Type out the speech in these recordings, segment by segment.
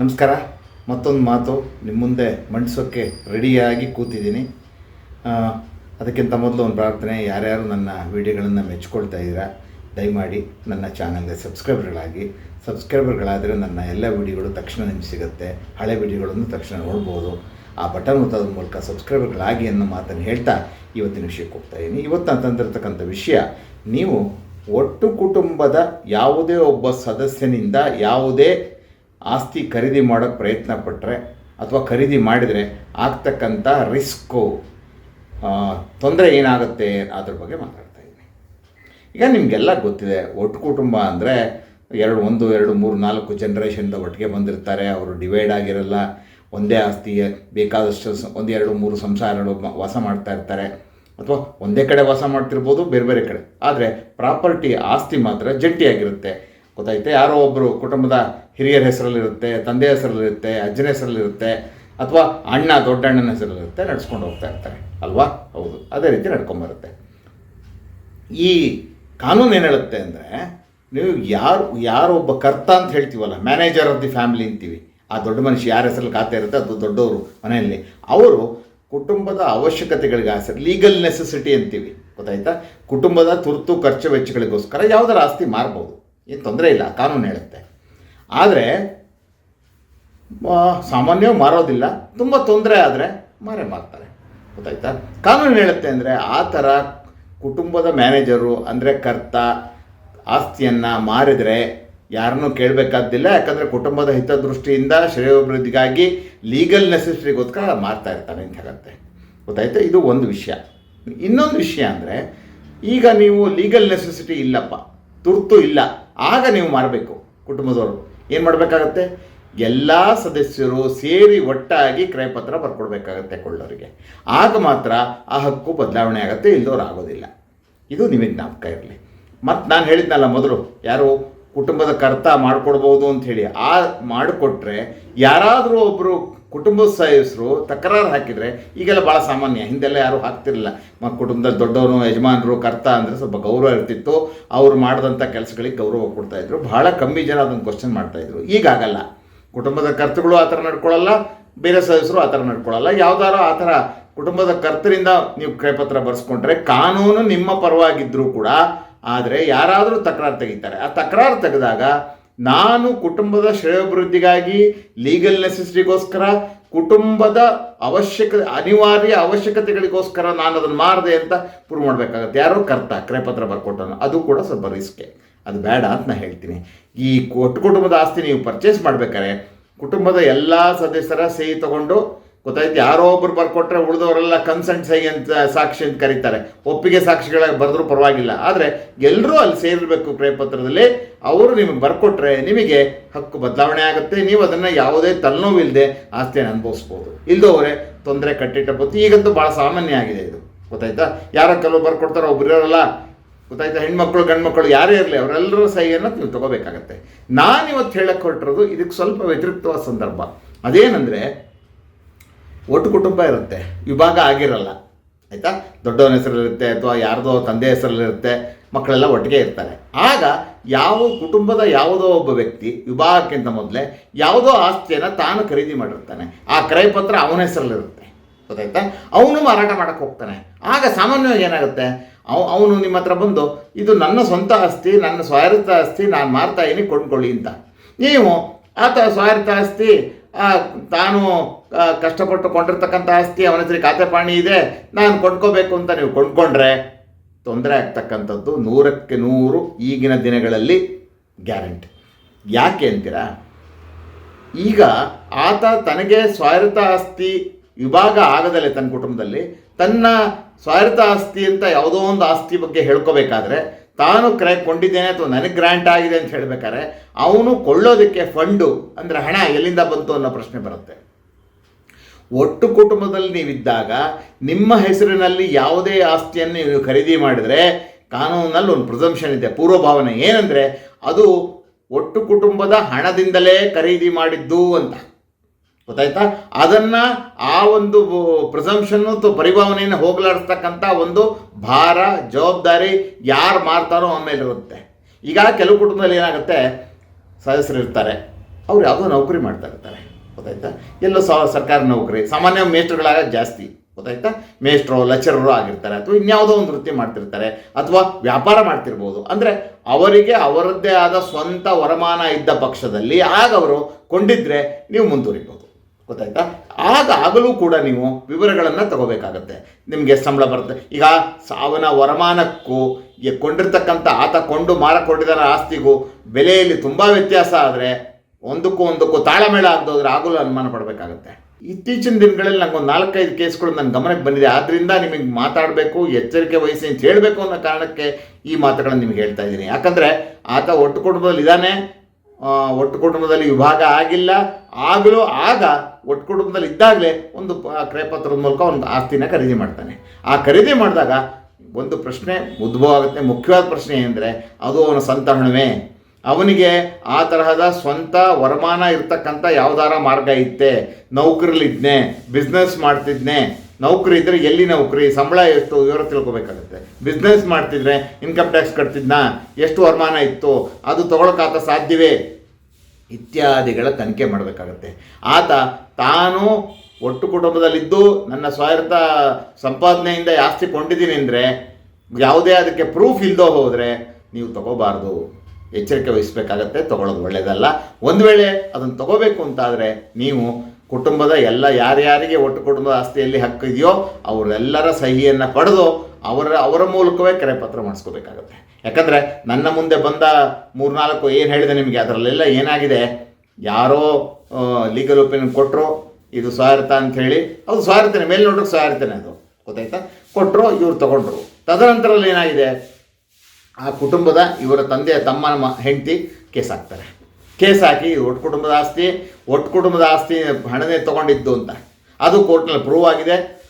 ನಮಸ್ಕಾರ. ಮತ್ತೊಂದು ಮಾತು ನಿಮ್ಮ ಮುಂದೆ ಮಂಡಿಸೋಕ್ಕೆ ರೆಡಿಯಾಗಿ ಕೂತಿದ್ದೀನಿ. ಅದಕ್ಕಿಂತ ಮೊದಲು ಒಂದು ಪ್ರಾರ್ಥನೆ, ಯಾರ್ಯಾರು ನನ್ನ ವಿಡಿಯೋಗಳನ್ನು ಮೆಚ್ಕೊಳ್ತಾ ಇದ್ದೀರಾ, ದಯಮಾಡಿ ನನ್ನ ಚಾನಲ್ಗೆ ಸಬ್ಸ್ಕ್ರೈಬರ್ಗಳಾಗಿ. ಸಬ್ಸ್ಕ್ರೈಬರ್ಗಳಾದರೆ ನನ್ನ ಎಲ್ಲ ವಿಡಿಯೋಗಳು ತಕ್ಷಣ ನಿಮ್ಗೆ ಸಿಗುತ್ತೆ. ಹಳೆ ವಿಡಿಯೋಗಳನ್ನು ತಕ್ಷಣ ನೋಡ್ಬೋದು. ಆ ಬಟನ್ ಒತ್ತೋದ್ರ ಮೂಲಕ ಸಬ್ಸ್ಕ್ರೈಬರ್ಗಳಾಗಿ ಅನ್ನೋ ಮಾತನ್ನು ಹೇಳ್ತಾ ಇವತ್ತಿನ ವಿಷಯಕ್ಕೆ ಹೋಗ್ತಾ ಇದ್ದೀನಿ. ಇವತ್ತು ನಾನು ತಂದಿರತಕ್ಕಂಥ ವಿಷಯ, ನೀವು ಒಟ್ಟು ಕುಟುಂಬದ ಯಾವುದೇ ಒಬ್ಬ ಸದಸ್ಯನಿಂದ ಯಾವುದೇ ಆಸ್ತಿ ಖರೀದಿ ಮಾಡೋಕ್ಕೆ ಪ್ರಯತ್ನ ಪಟ್ಟರೆ ಅಥವಾ ಖರೀದಿ ಮಾಡಿದರೆ ಆಗ್ತಕ್ಕಂಥ ರಿಸ್ಕು ತೊಂದರೆ ಏನಾಗುತ್ತೆ ಅದ್ರ ಬಗ್ಗೆ ಮಾತಾಡ್ತಾ ಇದ್ದೀನಿ. ಈಗ ನಿಮಗೆಲ್ಲ ಗೊತ್ತಿದೆ, ಒಟ್ಟು ಕುಟುಂಬ ಅಂದರೆ ಎರಡು, ಒಂದು, ಎರಡು, ಮೂರು, ನಾಲ್ಕು ಜನ್ರೇಷನ್ದ ಒಟ್ಟಿಗೆ ಬಂದಿರ್ತಾರೆ, ಅವರು ಡಿವೈಡ್ ಆಗಿರಲ್ಲ, ಒಂದೇ ಆಸ್ತಿ, ಬೇಕಾದಷ್ಟು ಒಂದು ಎರಡು, ಮೂರು ಸಂಸಾರಗಳು ವಾಸ ಮಾಡ್ತಾ ಇರ್ತಾರೆ. ಅಥವಾ ಒಂದೇ ಕಡೆ ವಾಸ ಮಾಡ್ತಿರ್ಬೋದು, ಬೇರೆ ಬೇರೆ ಕಡೆ. ಆದರೆ ಪ್ರಾಪರ್ಟಿ ಆಸ್ತಿ ಮಾತ್ರ ಜಂಟಿಯಾಗಿರುತ್ತೆ. ಗೊತ್ತಾಯ್ತೆ? ಯಾರೋ ಒಬ್ಬರು ಕುಟುಂಬದ ಹಿರಿಯರ ಹೆಸರಲ್ಲಿರುತ್ತೆ, ತಂದೆ ಹೆಸರಲ್ಲಿರುತ್ತೆ, ಅಜ್ಜನ ಹೆಸರಲ್ಲಿರುತ್ತೆ, ಅಥವಾ ಅಣ್ಣ ದೊಡ್ಡಣ್ಣನ ಹೆಸರಲ್ಲಿರುತ್ತೆ, ನಡ್ಸ್ಕೊಂಡು ಹೋಗ್ತಾ ಇರ್ತಾರೆ. ಅಲ್ವಾ? ಹೌದು. ಅದೇ ರೀತಿ ನಡ್ಕೊಂಬರುತ್ತೆ. ಈ ಕಾನೂನು ಏನು ಹೇಳುತ್ತೆ ಅಂದರೆ, ನೀವು ಯಾರು ಯಾರೊಬ್ಬ ಕರ್ತ ಅಂತ ಹೇಳ್ತೀವಲ್ಲ ಮ್ಯಾನೇಜರ್ ಆಫ್ ದಿ ಫ್ಯಾಮಿಲಿ ಅಂತೀವಿ. ಆ ದೊಡ್ಡ ಮನುಷ್ಯ ಯಾರ ಹೆಸರಲ್ಲಿ ಖಾತೆ ಇರುತ್ತೆ, ಅದು ದೊಡ್ಡವರು ಮನೆಯಲ್ಲಿ. ಅವರು ಕುಟುಂಬದ ಅವಶ್ಯಕತೆಗಳಿಗೆ ಆಸೆ ಲೀಗಲ್ ನೆಸೆಸಿಟಿ ಅಂತೀವಿ. ಗೊತ್ತಾಯ್ತಾ? ಕುಟುಂಬದ ತುರ್ತು ಖರ್ಚು ವೆಚ್ಚಗಳಿಗೋಸ್ಕರ ಯಾವುದರ ಆಸ್ತಿ ಮಾರ್ಬೋದು. ಏನು ತೊಂದರೆ ಇಲ್ಲ, ಕಾನೂನು ಹೇಳುತ್ತೆ. ಆದರೆ ಸಾಮಾನ್ಯವಾಗಿ ಮಾರೋದಿಲ್ಲ, ತುಂಬ ತೊಂದರೆ ಆದರೆ ಮಾರೇ ಮಾರ್ತಾರೆ ಗೊತ್ತಾಯ್ತಾ? ಕಾನೂನು ಹೇಳುತ್ತೆ ಅಂದರೆ ಆ ಥರ ಕುಟುಂಬದ ಮ್ಯಾನೇಜರು, ಅಂದರೆ ಕರ್ತ, ಆಸ್ತಿಯನ್ನು ಮಾರಿದರೆ ಯಾರನ್ನೂ ಕೇಳಬೇಕಾದ್ದಿಲ್ಲ, ಯಾಕಂದರೆ ಕುಟುಂಬದ ಹಿತದೃಷ್ಟಿಯಿಂದ ಶ್ರೇಯೋಭಿವೃದ್ಧಿಗಾಗಿ ಲೀಗಲ್ ನೆಸೆಸಿಟಿಗೋಸ್ಕರ ಮಾರ್ತಾ ಇರ್ತಾರೆ ಅಂತ ಹೇಳುತ್ತೆ. ಗೊತ್ತಾಯ್ತಾ? ಇದು ಒಂದು ವಿಷಯ. ಇನ್ನೊಂದು ವಿಷಯ ಅಂದರೆ, ಈಗ ನೀವು ಲೀಗಲ್ ನೆಸೆಸಿಟಿ ಇಲ್ಲಪ್ಪ. ತುರ್ತು ಇಲ್ಲ. ಆಗ ನೀವು ಮಾರಬೇಕು ಕುಟುಂಬದವರು ಏನು ಮಾಡಬೇಕಾಗತ್ತೆ? ಎಲ್ಲ ಸದಸ್ಯರು ಸೇರಿ ಒಟ್ಟಾಗಿ ಕ್ರಯಪತ್ರ ಬರ್ಕೊಡ್ಬೇಕಾಗತ್ತೆ ಕೊಳ್ಳೋರಿಗೆ. ಆಗ ಮಾತ್ರ ಆ ಹಕ್ಕು ಬದಲಾವಣೆ ಆಗುತ್ತೆ ಇಲ್ಲದವ್ರು ಆಗೋದಿಲ್ಲ. ಇದು ನಿಮಗೆ ಜ್ಞಾಪಕ ಇರಲಿ. ಮತ್ತು ನಾನು ಹೇಳಿದ್ನಲ್ಲ ಮೊದಲು, ಯಾರು ಕುಟುಂಬದ ಕರ್ತ ಮಾಡಿಕೊಡ್ಬೋದು ಅಂಥೇಳಿ ಆ ಮಾಡಿಕೊಟ್ರೆ ಯಾರಾದರೂ ಒಬ್ಬರು ಕುಟುಂಬದ ಸದಸ್ಯರು ತಕರಾರು ಹಾಕಿದರೆ ಈಗೆಲ್ಲ ಭಾಳ ಸಾಮಾನ್ಯ. ಹಿಂದೆಲ್ಲ ಯಾರೂ ಹಾಕ್ತಿರಲಿಲ್ಲ. ಮ, ಕುಟುಂಬದಲ್ಲಿ ದೊಡ್ಡವನು ಯಜಮಾನರು, ಕರ್ತ ಅಂದರೆ ಸ್ವಲ್ಪ ಗೌರವ ಇರ್ತಿತ್ತು. ಅವ್ರು ಮಾಡಿದಂಥ ಕೆಲಸಗಳಿಗೆ ಗೌರವ ಕೊಡ್ತಾಯಿದ್ರು ಭಾಳ ಕಮ್ಮಿ ಜನ ಅದನ್ನು ಕ್ವಶನ್ ಮಾಡ್ತಾಯಿದ್ರು ಈಗಾಗಲ್ಲ ಕುಟುಂಬದ ಕರ್ತಗಳು ಆ ಥರ ನಡ್ಕೊಳ್ಳಲ್ಲ. ಬೇರೆ ಸದಸ್ಯರು ಆ ಥರ ನಡ್ಕೊಳ್ಳಲ್ಲ. ಯಾವ್ದಾರು ಆ ಥರ ಕುಟುಂಬದ ಕರ್ತರಿಂದ ನೀವು ಕ್ರಯಪತ್ರ ಬರೆಸ್ಕೊಂಡ್ರೆ ಕಾನೂನು ನಿಮ್ಮ ಪರವಾಗಿದ್ದರೂ ಕೂಡ, ಆದರೆ ಯಾರಾದರೂ ತಕರಾರು ತೆಗಿತಾರೆ. ಆ ತಕರಾರು ತೆಗೆದಾಗ ನಾನು ಕುಟುಂಬದ ಶ್ರೇಯೋಭಿವೃದ್ಧಿಗಾಗಿ ಲೀಗಲ್ ನೆಸೆಸಿಟಿಗೋಸ್ಕರ ಕುಟುಂಬದ ಅವಶ್ಯಕ, ಅನಿವಾರ್ಯ ಅವಶ್ಯಕತೆಗಳಿಗೋಸ್ಕರ ನಾನು ಅದನ್ನು ಮಾರದೆ ಅಂತ ಪ್ರೂವ್ ಮಾಡಬೇಕಾಗತ್ತೆ. ಯಾರೋ ಕರ್ತ, ಕ್ರಯಪತ್ರ ಬರ್ಕೊಟ್ಟನು ಅದು ಕೂಡ ಸ್ವಲ್ಪ ರಿಸ್ಕೆ ಅದು ಬೇಡ ಅಂತ ನಾನು ಹೇಳ್ತೀನಿ. ಈ ಕೊಟ್ಟು ಕುಟುಂಬದ ಆಸ್ತಿ ನೀವು ಪರ್ಚೇಸ್ ಮಾಡಬೇಕಾರೆ ಕುಟುಂಬದ ಎಲ್ಲ ಸದಸ್ಯರ ಸಹಿ ತಗೊಂಡು ಗೊತ್ತಾಯ್ತು? ಯಾರೋ ಒಬ್ರು ಬರ್ಕೊಟ್ರೆ ಉಳಿದವರೆಲ್ಲ ಕನ್ಸೆಂಟ್ ಸಹಿ ಅಂತ ಸಾಕ್ಷಿ ಅಂತ ಕರೀತಾರೆ. ಒಪ್ಪಿಗೆ ಸಾಕ್ಷಿಗಳ ಬರೆದ್ರೂ ಪರವಾಗಿಲ್ಲ. ಆದರೆ ಎಲ್ಲರೂ ಅಲ್ಲಿ ಸೇರಿರಬೇಕು ಕ್ರಯಪತ್ರದಲ್ಲಿ ಅವರು ನಿಮಗೆ ಬರ್ಕೊಟ್ರೆ ನಿಮಗೆ ಹಕ್ಕು ಬದಲಾವಣೆ ಆಗುತ್ತೆ. ನೀವು ಅದನ್ನು ಯಾವುದೇ ತಲೆನೋವಿಲ್ಲದೆ ಆಸ್ತಿಯನ್ನು ಅನುಭವಿಸ್ಬೋದು. ಇಲ್ಲದವರೇ ತೊಂದರೆ ಕಟ್ಟಿಟ್ಟ ಈಗಂತೂ ಭಾಳ ಸಾಮಾನ್ಯ ಆಗಿದೆ ಇದು. ಗೊತ್ತಾಯ್ತಾ? ಯಾರೋ ಕೆಲವು ಬರ್ಕೊಡ್ತಾರೋ ಒಬ್ರು ಇರೋರಲ್ಲ? ಗೊತ್ತಾಯ್ತಾ? ಹೆಣ್ಮಕ್ಳು, ಗಂಡ್ಮಕ್ಳು ಯಾರೇ ಇರಲಿ, ಅವರೆಲ್ಲರೂ ಸಹಿಯನ್ನು ನೀವು ತಗೋಬೇಕಾಗತ್ತೆ. ನಾನು ಇವತ್ತು ಹೇಳಕ್ಕೆ ಹೊರಟಿರೋದು ಇದಕ್ಕೆ ಸ್ವಲ್ಪ ವ್ಯತಿರಿಕ್ತವಾದ ಸಂದರ್ಭ. ಅದೇನೆಂದರೆ ಒಟ್ಟು ಕುಟುಂಬ ಇರುತ್ತೆ, ವಿಭಾಗ ಆಗಿರಲ್ಲ, ಆಯಿತಾ? ದೊಡ್ಡವನ ಹೆಸರಲ್ಲಿರುತ್ತೆ ಅಥವಾ ಯಾರ್ದೋ ತಂದೆ ಹೆಸರಲ್ಲಿರುತ್ತೆ, ಮಕ್ಕಳೆಲ್ಲ ಒಟ್ಟಿಗೆ ಇರ್ತಾರೆ. ಆಗ ಯಾವ ಕುಟುಂಬದ ಯಾವುದೋ ಒಬ್ಬ ವ್ಯಕ್ತಿ ವಿಭಾಗಕ್ಕಿಂತ ಮೊದಲೇ ಯಾವುದೋ ಆಸ್ತಿಯನ್ನು ತಾನು ಖರೀದಿ ಮಾಡಿರ್ತಾನೆ. ಆ ಕ್ರಯಪತ್ರ ಅವನ ಹೆಸರಲ್ಲಿರುತ್ತೆ. ಗೊತ್ತಾಯ್ತಾ? ಅವನು ಮಾರಾಟ ಮಾಡಕ್ಕೆ ಹೋಗ್ತಾನೆ. ಆಗ ಸಾಮಾನ್ಯವಾಗಿ ಏನಾಗುತ್ತೆ? ಅವ, ಅವನು ನಿಮ್ಮ ಹತ್ರ ಬಂದು, ಇದು ನನ್ನ ಸ್ವಂತ ಆಸ್ತಿ, ನನ್ನ ಸ್ವಾಯತ್ತ ಆಸ್ತಿ, ನಾನು ಮಾರ್ತಾ ಇದೀನಿ, ಕೊಂಡ್ಕೊಳ್ಳಿ ಅಂತ. ನೀವು, ಆತ ಸ್ವಾಯತ್ತ ಆಸ್ತಿ ತಾನು ಕಷ್ಟಪಟ್ಟು ಕೊಂಡಿರ್ತಕ್ಕಂಥ ಆಸ್ತಿ, ಅವನ ಹತ್ರ ಖಾತೆ ಪಾಣಿ ಇದೆ, ನಾನು ಕೊಂಡ್ಕೋಬೇಕು ಅಂತ ನೀವು ಕೊಂಡ್ಕೊಂಡ್ರೆ ತೊಂದರೆ ಆಗ್ತಕ್ಕಂಥದ್ದು ನೂರಕ್ಕೆ ನೂರು ಈಗಿನ ದಿನಗಳಲ್ಲಿ ಗ್ಯಾರಂಟಿ. ಯಾಕೆ ಅಂತೀರಾ? ಈಗ ಆತ ತನಗೆ ಸ್ವಾಯತ್ತ ಆಸ್ತಿ ವಿಭಾಗ ಆಗದಲ್ಲೇ ತನ್ನ ಕುಟುಂಬದಲ್ಲಿ, ತನ್ನ ಸ್ವಾಯತ್ತ ಆಸ್ತಿ ಅಂತ ಯಾವುದೋ ಒಂದು ಆಸ್ತಿ ಬಗ್ಗೆ ಹೇಳ್ಕೋಬೇಕಾದ್ರೆ ತಾನು ಕ್ರೈ ಕೊಂಡಿದ್ದೇನೆ ಅಥವಾ ನನಗೆ ಗ್ರ್ಯಾಂಟ್ ಆಗಿದೆ ಅಂತ ಹೇಳ್ಬೇಕಾದ್ರೆ ಅವನು ಕೊಳ್ಳೋದಕ್ಕೆ ಫಂಡು ಅಂದರೆ ಹಣ ಎಲ್ಲಿಂದ ಬಂತು ಅನ್ನೋ ಪ್ರಶ್ನೆ ಬರುತ್ತೆ. ಒಟ್ಟು ಕುಟುಂಬದಲ್ಲಿ ನೀವಿದ್ದಾಗ ನಿಮ್ಮ ಹೆಸರಿನಲ್ಲಿ ಯಾವುದೇ ಆಸ್ತಿಯನ್ನು ನೀವು ಖರೀದಿ ಮಾಡಿದರೆ ಕಾನೂನಲ್ಲಿ ಒಂದು ಪ್ರಿಸಂಪ್ಷನ್ ಇದೆ. ಪೂರ್ವಭಾವನೆ ಏನಂದರೆ ಅದು ಒಟ್ಟು ಕುಟುಂಬದ ಹಣದಿಂದಲೇ ಖರೀದಿ ಮಾಡಿದ್ದು ಅಂತ. ಗೊತ್ತಾಯ್ತಾ? ಅದನ್ನು ಆ ಒಂದು ಪ್ರಿಸಂಪ್ಷನ್ನು ಅಥವಾ ಪರಿಭಾವನೆಯನ್ನು ಹೋಗಲಾಡಿಸ್ತಕ್ಕಂಥ ಒಂದು ಭಾರ, ಜವಾಬ್ದಾರಿ ಯಾರು ಮಾಡ್ತಾರೋ ಆಮೇಲೆ ಮೇಲೆ ಇರುತ್ತೆ. ಈಗ ಕೆಲವು ಕುಟುಂಬದಲ್ಲಿ ಏನಾಗುತ್ತೆ? ಸದಸ್ಯರು ಇರ್ತಾರೆ. ಅವ್ರು ಯಾವುದೋ ನೌಕರಿ ಮಾಡ್ತಾ ಇರ್ತಾರೆ. ಗೊತ್ತಾಯ್ತಾ? ಎಲ್ಲೋ ಸರ್ಕಾರಿ ನೌಕರಿ, ಸಾಮಾನ್ಯ ಮೇಸ್ಟ್ರುಗಳಾಗ ಜಾಸ್ತಿ. ಗೊತ್ತಾಯ್ತಾ? ಮೇಸ್ಟ್ರು, ಲೆಕ್ಚರರು ಆಗಿರ್ತಾರೆ ಅಥವಾ ಇನ್ಯಾವುದೋ ಒಂದು ವೃತ್ತಿ ಮಾಡ್ತಿರ್ತಾರೆ ಅಥವಾ ವ್ಯಾಪಾರ ಮಾಡ್ತಿರ್ಬೋದು. ಅಂದರೆ ಅವರಿಗೆ ಅವರದ್ದೇ ಆದ ಸ್ವಂತ ವರಮಾನ ಇದ್ದ ಪಕ್ಷದಲ್ಲಿ ಆಗ ಅವರು ಕೊಂಡಿದ್ರೆ ನೀವು ಮುಂದುವರಿಬೋದು ಗೊತ್ತಾಯ್ತಾ? ಆಗ ಆಗಲೂ ಕೂಡ ನೀವು ವಿವರಗಳನ್ನು ತಗೋಬೇಕಾಗತ್ತೆ. ನಿಮಗೆ ಸಂಬಳ ಬರುತ್ತೆ. ಈಗ ಸಾವನ ವರಮಾನಕ್ಕೂ ಕೊಂಡಿರ್ತಕ್ಕಂಥ ಆತ ಕೊಂಡು ಮಾರಕೊಂಡಿದ್ದಾನ ಆಸ್ತಿಗೂ ಬೆಲೆಯಲ್ಲಿ ತುಂಬ ವ್ಯತ್ಯಾಸ ಆದರೆ ಒಂದಕ್ಕೂ ಒಂದಕ್ಕೂ ತಾಳಮೇಳ ಆಗದೋದ್ರೆ ಆಗಲೂ ಅನುಮಾನ ಪಡಬೇಕಾಗತ್ತೆ. ಇತ್ತೀಚಿನ ದಿನಗಳಲ್ಲಿ ನನಗೊಂದು ನಾಲ್ಕೈದು ಕೇಸ್ಗಳು ನನ್ನ ಗಮನಕ್ಕೆ ಬಂದಿದೆ. ಆದ್ದರಿಂದ ನಿಮಗೆ ಮಾತಾಡಬೇಕು, ಎಚ್ಚರಿಕೆ ವಹಿಸಿ ಅಂತ ಹೇಳಬೇಕು ಅನ್ನೋ ಕಾರಣಕ್ಕೆ ಈ ಮಾತುಗಳನ್ನು ನಿಮಗೆ ಹೇಳ್ತಾ ಇದ್ದೀನಿ. ಯಾಕಂದರೆ ಆತ ಒಟ್ಟು ಕುಟುಂಬದಲ್ಲಿ ಇದ್ದಾನೆ ಒಟ್ಟು ಕುಟುಂಬದಲ್ಲಿ ವಿಭಾಗ ಆಗಿಲ್ಲ. ಆಗಲೂ ಆಗ ಒಟ್ಟು ಕುಟುಂಬದಲ್ಲಿ ಇದ್ದಾಗಲೇ ಒಂದು ಕ್ರಯಪತ್ರದ ಮೂಲಕ ಒಂದು ಆಸ್ತಿನ ಖರೀದಿ ಮಾಡ್ತಾನೆ. ಆ ಖರೀದಿ ಮಾಡಿದಾಗ ಒಂದು ಪ್ರಶ್ನೆ ಉದ್ಭವ ಆಗುತ್ತೆ ಮುಖ್ಯವಾದ ಪ್ರಶ್ನೆ ಅಂದರೆ ಅದು ಅವನ ಸ್ವಂತ ಹಣವೇ ಅವನಿಗೆ ಆ ತರಹದ ಸ್ವಂತ ವರಮಾನ ಇರ್ತಕ್ಕಂಥ ಯಾವ್ದಾರ ಮಾರ್ಗ ಇತ್ತೆ. ನೌಕರಿಲಿದ್ನೆ ಬಿಸ್ನೆಸ್ ಮಾಡ್ತಿದ್ನೆ. ನೌಕರಿ ಇದ್ದರೆ ಎಲ್ಲಿ ನೌಕರಿ? ಸಂಬಳ ಎಷ್ಟು? ವಿವರ ತಿಳ್ಕೊಬೇಕಾಗುತ್ತೆ. ಬಿಸ್ನೆಸ್ ಮಾಡ್ತಿದ್ರೆ ಇನ್ಕಮ್ ಟ್ಯಾಕ್ಸ್ ಕಟ್ತಿದ್ನ? ಎಷ್ಟು ವರಮಾನ ಇತ್ತು? ಅದು ತಗೊಳಕ್ಕಾತ ಸಾಧ್ಯವೇ? ಇತ್ಯಾದಿಗಳ ತನಿಖೆ ಮಾಡಬೇಕಾಗತ್ತೆ. ಆತ ತಾನು ಒಟ್ಟು ಕುಟುಂಬದಲ್ಲಿದ್ದು ನನ್ನ ಸ್ವಾಯತ್ತ ಸಂಪಾದನೆಯಿಂದ ಆಸ್ತಿ ಕೊಂಡಿದ್ದೀನಿ ಅಂದರೆ ಯಾವುದೇ ಅದಕ್ಕೆ ಪ್ರೂಫ್ ಇಲ್ಲದೋ ಹೋದರೆ ನೀವು ತಗೋಬಾರ್ದು. ಎಚ್ಚರಿಕೆ ವಹಿಸಬೇಕಾಗತ್ತೆ, ತಗೊಳ್ಳೋದು ಒಳ್ಳೆಯದಲ್ಲ ಒಂದು ವೇಳೆ ಅದನ್ನು ತಗೋಬೇಕು ಅಂತಾದರೆ ನೀವು ಕುಟುಂಬದ ಎಲ್ಲ ಯಾರ್ಯಾರಿಗೆ ಒಟ್ಟು ಕುಟುಂಬದ ಆಸ್ತಿಯಲ್ಲಿ ಹಕ್ಕಿದೆಯೋ ಅವರೆಲ್ಲರ ಸಹಿಯನ್ನು ಪಡೆದು ಅವರ ಅವರ ಮೂಲಕವೇ ಕರೆಪತ್ರ ಮಾಡಿಸ್ಕೋಬೇಕಾಗತ್ತೆ. ಯಾಕಂದರೆ ನನ್ನ ಮುಂದೆ ಬಂದ ಮೂರ್ನಾಲ್ಕು ಏನು ಹೇಳಿದೆ ನಿಮಗೆ, ಅದರಲ್ಲೆಲ್ಲ ಏನಾಗಿದೆ? ಯಾರೋ ಲೀಗಲ್ ಒಪಿನಿಯನ್ ಕೊಟ್ಟರು ಇದು ಸ್ವಾರ್ಥ ಅಂತ ಹೇಳಿ ಅದು ಸ್ವಾರ್ಥನೇ ಮೇಲೆ ನೋಡೋಕೆ ಸ್ವಾರ್ಥನೆ ಅದು. ಗೊತ್ತಾಯ್ತಾ? ಕೊಟ್ಟರು ಇವರು ತಗೊಂಡ್ರು. ತದನಂತರಲ್ಲಿ ಏನಾಗಿದೆ? ಆ ಕುಟುಂಬದ ಇವರ ತಂದೆ, ತಮ್ಮನ ಹೆಂಡತಿ ಕೇಸ್ ಹಾಕ್ತಾರೆ. ಕೇಸ್ ಹಾಕಿ ಒಟ್ಟು ಕುಟುಂಬದ ಆಸ್ತಿ, ಒಟ್ಟು ಕುಟುಂಬದ ಆಸ್ತಿ ಹಣನೇ ತೊಗೊಂಡಿದ್ದು ಅಂತ. ಅದು ಕೋರ್ಟ್ನಲ್ಲಿ ಪ್ರೂವ್ ಆಗಿದೆ.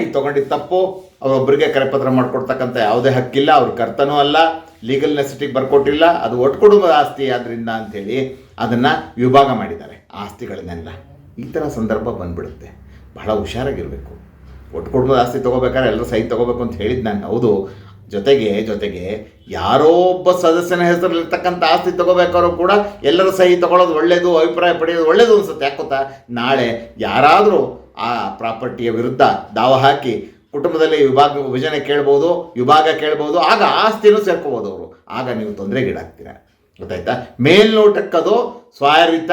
ಈಗ ತಗೊಂಡಿದ್ದು ತಪ್ಪು. ಅವರೊಬ್ಬರಿಗೆ ಕರೆಪತ್ರ ಮಾಡಿಕೊಡ್ತಕ್ಕಂಥ ಯಾವುದೇ ಹಕ್ಕಿಲ್ಲ. ಅವ್ರ ಕರ್ತನೂ ಅಲ್ಲ. ಲೀಗಲ್ ನೆಸಿಟಿಗೆ ಬರ್ಕೊಟ್ಟಿಲ್ಲ. ಅದು ಒಟ್ಟು ಕುಟುಂಬದ ಆಸ್ತಿ ಆದ್ದರಿಂದ ಅಂಥೇಳಿ ಅದನ್ನು ವಿಭಾಗ ಮಾಡಿದ್ದಾರೆ ಆಸ್ತಿಗಳನ್ನೆಲ್ಲ ಈ ಥರ ಸಂದರ್ಭ ಬಂದ್ಬಿಡುತ್ತೆ. ಬಹಳ ಹುಷಾರಾಗಿರಬೇಕು. ಒಟ್ಟು ಕುಟುಂಬದ ಆಸ್ತಿ ತೊಗೋಬೇಕಾದ್ರೆ ಎಲ್ಲರೂ ಸಹಿ ತೊಗೋಬೇಕು ಅಂತ ಹೇಳಿದ್ದು ನಾನು ಹೌದು. ಜೊತೆಗೆ ಜೊತೆಗೆ ಯಾರೋ ಒಬ್ಬ ಸದಸ್ಯನ ಹೆಸರಲ್ಲಿರ್ತಕ್ಕಂಥ ಆಸ್ತಿ ತೊಗೋಬೇಕಾದ್ರೂ ಕೂಡ ಎಲ್ಲರೂ ಸಹಿ ತಗೊಳ್ಳೋದು ಒಳ್ಳೆಯದು ಅಭಿಪ್ರಾಯ ಪಡೆಯೋದು ಒಳ್ಳೆಯದು ಅನ್ಸುತ್ತೆ. ಯಾಕೊತ್ತಾ ನಾಳೆ ಯಾರಾದರೂ ಆ ಪ್ರಾಪರ್ಟಿಯ ವಿರುದ್ಧ ದಾವ ಹಾಕಿ ಕುಟುಂಬದಲ್ಲಿ ವಿಭಾಗ, ವಿಭಜನೆ ಕೇಳ್ಬೋದು, ವಿಭಾಗ ಕೇಳ್ಬೋದು, ಆಗ ಆಸ್ತಿನೂ ಸೇರ್ಕೋಬೋದು ಅವರು. ಆಗ ನೀವು ತೊಂದರೆಗೀಡಾಗ್ತೀರ. ಗೊತ್ತಾಯ್ತಾ? ಮೇಲ್ನೋಟಕ್ಕದು ಸ್ವಾಯರಿತ,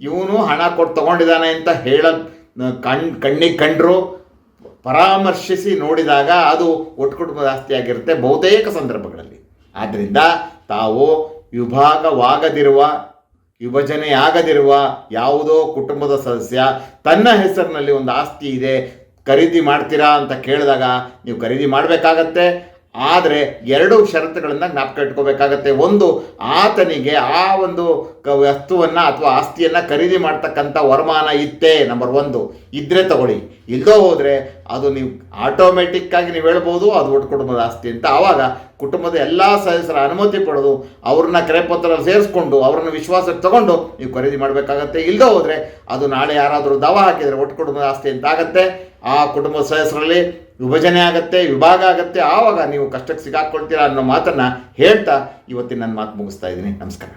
ಇವನು ಹಣ ಕೊಟ್ಟು ತಗೊಂಡಿದ್ದಾನೆ ಅಂತ ಹೇಳ, ಕಣ್, ಕಣ್ಣಿಗೆ ಕಂಡ್ರು, ಪರಾಮರ್ಶಿಸಿ ನೋಡಿದಾಗ ಅದು ಒಟ್ಟು ಕುಟುಂಬದ ಆಸ್ತಿಯಾಗಿರುತ್ತೆ ಬಹುತೇಕ ಸಂದರ್ಭಗಳಲ್ಲಿ. ಆದ್ದರಿಂದ ತಾವು ವಿಭಾಗವಾಗದಿರುವ, ವಿಭಜನೆಯಾಗದಿರುವ ಯಾವುದೋ ಕುಟುಂಬದ ಸದಸ್ಯ, ತನ್ನ ಹೆಸರಿನಲ್ಲಿ ಒಂದು ಆಸ್ತಿ ಇದೆ, ಖರೀದಿ ಮಾಡ್ತೀರಾ ಅಂತ ಕೇಳಿದಾಗ ನೀವು ಖರೀದಿ ಮಾಡಬೇಕಾಗತ್ತೆ. ಆದರೆ ಎರಡು ಷರತ್ತುಗಳನ್ನು ಜ್ಞಾಪಕ ಇಟ್ಕೋಬೇಕಾಗತ್ತೆ. ಒಂದು, ಆತನಿಗೆ ಆ ಒಂದು ಕ ವಸ್ತುವನ್ನು ಅಥವಾ ಆಸ್ತಿಯನ್ನು ಖರೀದಿ ಮಾಡ್ತಕ್ಕಂಥ ವರಮಾನ ಇತ್ತೇ ನಂಬರ್ ಒಂದು. ಇದ್ದರೆ ತಗೊಳ್ಳಿ. ಇಲ್ಲದೋ ಹೋದರೆ ಅದು ನೀವು ಆಟೋಮೆಟಿಕ್ಕಾಗಿ ನೀವು ಹೇಳ್ಬೋದು, ಅದು ಒಟ್ಟು ಕುಟುಂಬದ ಆಸ್ತಿ ಅಂತ. ಆವಾಗ ಕುಟುಂಬದ ಎಲ್ಲ ಸದಸ್ಯರ ಅನುಮತಿ ಪಡೆದು ಅವ್ರನ್ನ ಕರೆಪತ್ರ ಸೇರಿಸ್ಕೊಂಡು ಅವ್ರನ್ನ ವಿಶ್ವಾಸಕ್ಕೆ ತಗೊಂಡು ನೀವು ಖರೀದಿ ಮಾಡಬೇಕಾಗತ್ತೆ. ಇಲ್ಲದೋ ಹೋದರೆ ಅದು ನಾಳೆ ಯಾರಾದರೂ ದವ ಹಾಕಿದರೆ ಒಟ್ಟು ಕುಟುಂಬದ ಆಸ್ತಿ ಅಂತ ಆಗತ್ತೆ. ಆ ಕುಟುಂಬದ ಸದಸ್ಯರಲ್ಲಿ ವಿಭಜನೆ ಆಗತ್ತೆ, ವಿಭಾಗ ಆಗತ್ತೆ, ಆವಾಗ ನೀವು ಕಷ್ಟಕ್ಕೆ ಸಿಗಾಕೊಳ್ತೀರಾ ಅನ್ನೋ ಮಾತನ್ನು ಹೇಳ್ತಾ ಇವತ್ತಿನ ನನ್ನ ಮಾತು ಮುಗಿಸ್ತಾ ಇದ್ದೀನಿ. ನಮಸ್ಕಾರ.